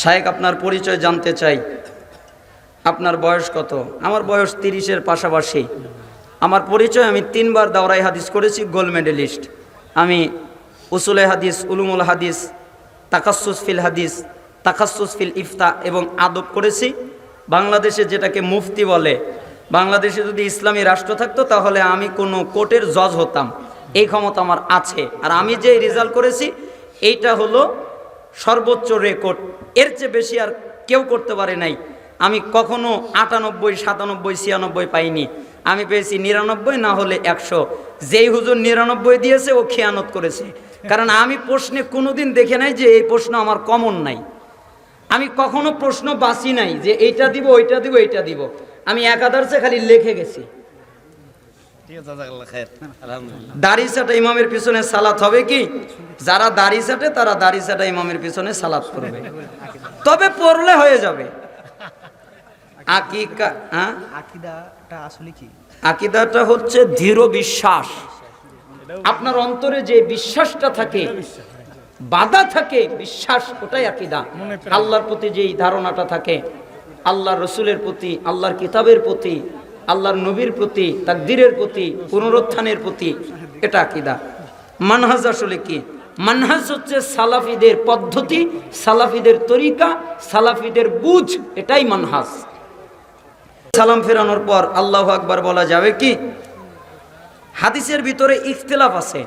শায়েক, আপনার পরিচয় জানতে চাই। আপনার বয়স কত? আমার বয়স তিরিশের পাশাপাশি। আমার পরিচয় আমি তিনবার দাওরাই হাদিস করেছি, গোল্ড মেডেলিস্ট। আমি উসুলে হাদিস, উলুমুল হাদিস তাকাসুস ফিল হাদিস তাকাসুস ফিল ইফতা এবং আদব করেছি। বাংলাদেশে যেটাকে মুফতি বলে, বাংলাদেশে যদি ইসলামী রাষ্ট্র থাকতো, তাহলে আমি কোনো কোর্টের জজ হতাম। এই ক্ষমতা আমার আছে। আর আমি যে রেজাল্ট করেছি, এইটা হলো সর্বোচ্চ রেকর্ড এর চেয়ে বেশি আর কেউ করতে পারে নাই। আমি কখনো আটানব্বই, সাতানব্বই, ছিয়ানব্বই পাইনি। আমি পেয়েছি নিরানব্বই, না হলে একশো। যেই হুজুর নিরানব্বই দিয়েছে, ও খেয়ানত করেছে। কারণ আমি প্রশ্নে কোনোদিন দেখে নাই যে এই প্রশ্ন আমার কমন নাই। আমি কখনো প্রশ্ন বাঁচি নাই যে এইটা দিব, ওইটা দিব, এইটা দিব। আমি একাদারসে খালি লিখে গেছি। দাড়ি সাটা ইমামের পিছনে সালাত হবে কি? যারা দাড়ি সাটে তারা দাড়ি সাটা ইমামের পিছনে সালাত করবে। তবে পড়লে হয়ে যাবে। আকিকা হ্যাঁ? আকিদাটা আসলে কি? আকিদাটা হচ্ছে দৃঢ় বিশ্বাস। আপনার অন্তরে যে বিশ্বাসটা থাকে বাধা থাকে বিশ্বাস ওটাই আকিদা। আল্লাহর প্রতি যেই ধারণাটা থাকে আল্লাহর রসুলের প্রতি আল্লাহর কিতাবের প্রতি আল্লাহর নবীর প্রতি, তাকদিরের প্রতি, পুনরুত্থানের প্রতি এটা আকিদা। মানহাজ আসলে কি? মানহাজ হচ্ছে সালাফিদের পদ্ধতি, সালাফিদের তরিকা, সালাফিদের বুঝ, এটাই মানহাজ। সালাম ফেরানোর পর আল্লাহ আকবার বলা যাবে কি? হাদিসের ভিতরে ইখতিলাফ আছে।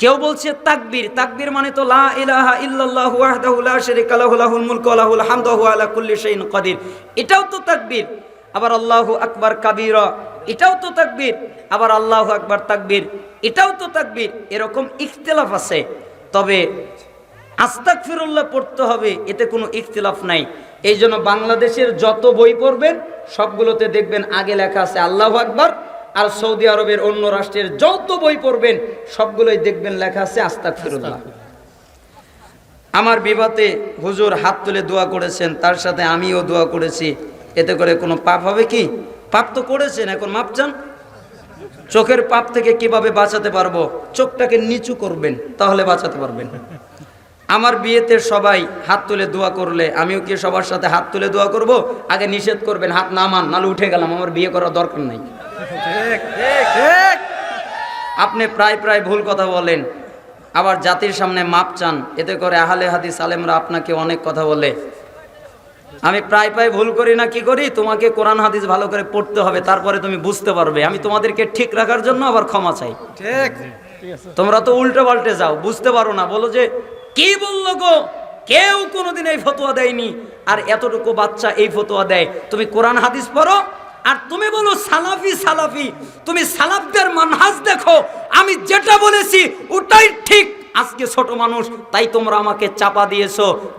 কেউ বলছে তাকবীর তাকবীর মানে তো লা ইলাহা ইল্লাল্লাহু ওয়াহদাহু লা শারীকা লাহু, লাহুল মুলকু ওয়া লাহুল হামদু ওয়া আলা কুল্লি শাইইন কাদির। এটাও তো তাকবীর। আবার আল্লাহু আকবার কাবির, এটাও তো তাকবীর। আবার আল্লাহু আকবার তাকবির, এটাও তো তাকবীর। এরকম ইখতিলাফ আছে। তবে আস্তাক ফিরুল্লাহ পড়তে হবে, এতে কোনো ইখতিলাফ নাই। এই জন্য বাংলাদেশের যত বই পড়বেন, সবগুলোতে দেখবেন আগে লেখা আছে আল্লাহ আকবার, আর সৌদি আরবের অন্য রাষ্ট্রের যত বই পড়বেন, সবগুলোই দেখবেন লেখা আছে আস্তাক ফিরুল্লাহ আমার বিবাতে হুজুর হাত তুলে দোয়া করেছেন, তার সাথে আমিও দোয়া করেছি। এতে করে কোনো পাপ হবে কি? পাপ তো করেছেন, এখন মাপ চান। চোখের পাপ থেকে কীভাবে বাঁচাতে পারব? চোখটাকে নিচু করবেন, তাহলে বাঁচাতে পারবেন। আমার বিয়েতে সবাই হাত তুলে দোয়া করলে, আমিও কি সবার সাথে হাত তুলে দোয়া করব? আগে নিষেধ করবেন, হাত নামান নালে উঠে গেলাম, আমার বিয়ে করার দরকার নাই। আপনি প্রায় প্রায় ভুল কথা বলেন, আবার জাতির সামনে মাপ চান। এতে করে আহলে হাদিস আলেমরা আপনাকে অনেক কথা বলে। আমি প্রায় প্রায় ভুল করি না কি করি? তোমাকে কোরআন হাদিস ভালো করে পড়তে হবে তারপরে তুমি বুঝতে পারবে। আমি তোমাদেরকে ঠিক রাখার জন্য আবার ক্ষমা চাই। ঠিক। তোমরা তো উল্টো পাল্টে যাও বুঝতে পারো না। বলো যে কি বলল গো? কেউ কোনোদিন এই ফতোয়া দেয়নি। আর এতটুকু বাচ্চা এই ফতোয়া দেয়। তুমি কোরআন হাদিস পড়ো আর তুমি বলো সালাফি সালাফি। তুমি সালাফদের মানহাজ দেখো। আমি যেটা বলেছি ওটাই আজকে ছোট মানুষ তাই তোমরা আমাকে চাপা দিয়েছ।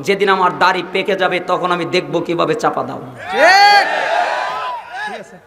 যেদিন আমার দাড়ি পেকে যাবে তখন আমি দেখব কীভাবে চাপা দাও। ঠিক। আছে।